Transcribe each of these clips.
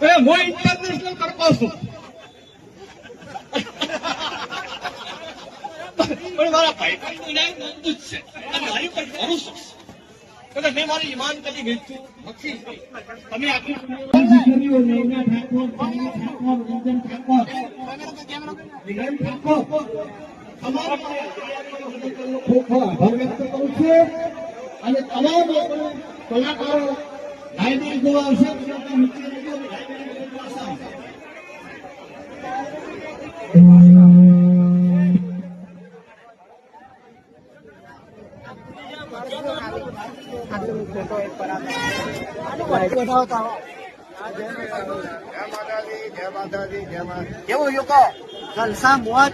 એ હું ઇન્ટરનેશનલ કરતો છું. મારા ભાઈ નામ નંદુ જ છે. મારી પર ભરોસો મેં મારી ઈમાન કરી વેચ્યું નથી. અને તમામ કલાકારો લાઇબ્રેરી આવશે ગુજરાતના નીચે રહેજો અને લાઇબ્રેરી જોવા આવશે જય માતાજી જય માતાજી જય માતા કેવું યુકો જલસા મોજ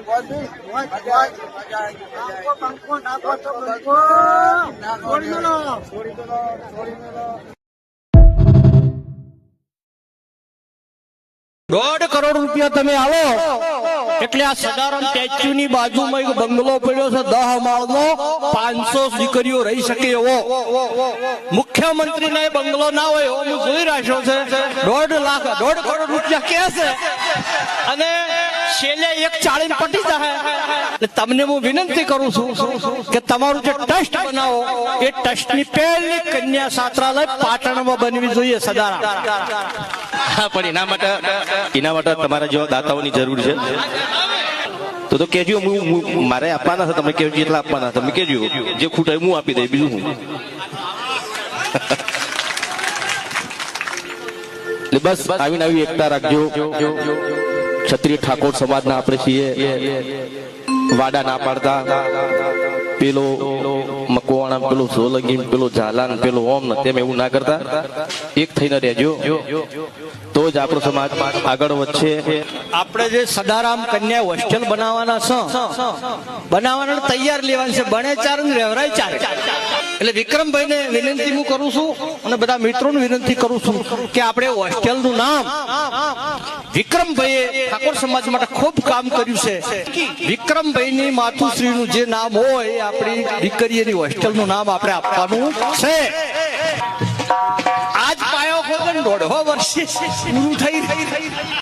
બોલતી મોજ મજા મોજ દોઢ કરોડ રૂપિયા તમે આવો. એટલે આ સદારામ સ્ટેચ્યુ ની બાજુમાં એક બંગલો પડ્યો છે, દહ માળનો. પાંચસો દીકરીઓ રહી શકે એવો. મુખ્યમંત્રી એ બંગલો ના હોય એવો હું જોઈ રાખ્યો છે. દોઢ લાખ, દોઢ કરોડ રૂપિયા કે છે? અને છેલ્લે એક ચાળીને પટી તમને હું વિનંતી કરું છું કે તમારું જે ટ્રસ્ટ બનાવો, એ ટ્રસ્ટની પહેલી કન્યા છાત્રાલય પાટણમાં બનવી જોઈએ સદારા પણ એના માટે એના માટે તમારા જેવા દાતાઓની જરૂર છે, તો તો કેજો હું મારે આપવાના છે, તમે કેજો એટલા આપવાના તમે કેજો જે ખૂટાય હું આપી દઈ બીજું હું. બસ, આવીને આવી એકતા રાખજો. ક્ષત્રિય ઠાકોર સમાજના આપણે છીએ. વાડા ના પાડતા. પેલો મકવાણા પેલો સોલંગી પેલો ઝાલાન પેલો ઓમ ને તેમ એવું ના કરતા. એક થઈને રહેજો. તો જ આપણો સમાજ આગળ વધશે. આપણે જે સદારામ કન્યા હોસ્ટેલ બનાવવાના છો, બનાવવાના તૈયાર લેવાનું છે. બને ચાર ને રેવરાય ચાર. એટલે વિક્રમભાઈને વિનંતી હું કરું છું અને બધા મિત્રોને વિનંતી કરું છું કે આપણે હોસ્ટેલનું નામ વિક્રમભાઈએ ઠાકોર સમાજ માટે ખૂબ કામ કર્યું છે. વિક્રમભાઈની માતુશ્રીનું જે નામ હોય, આપણી હોસ્ટેલ હોસ્ટેલનું નામ આપણે આપવાનું છે. આજ પાયો દોઢો વર્ષે પૂરું થઈ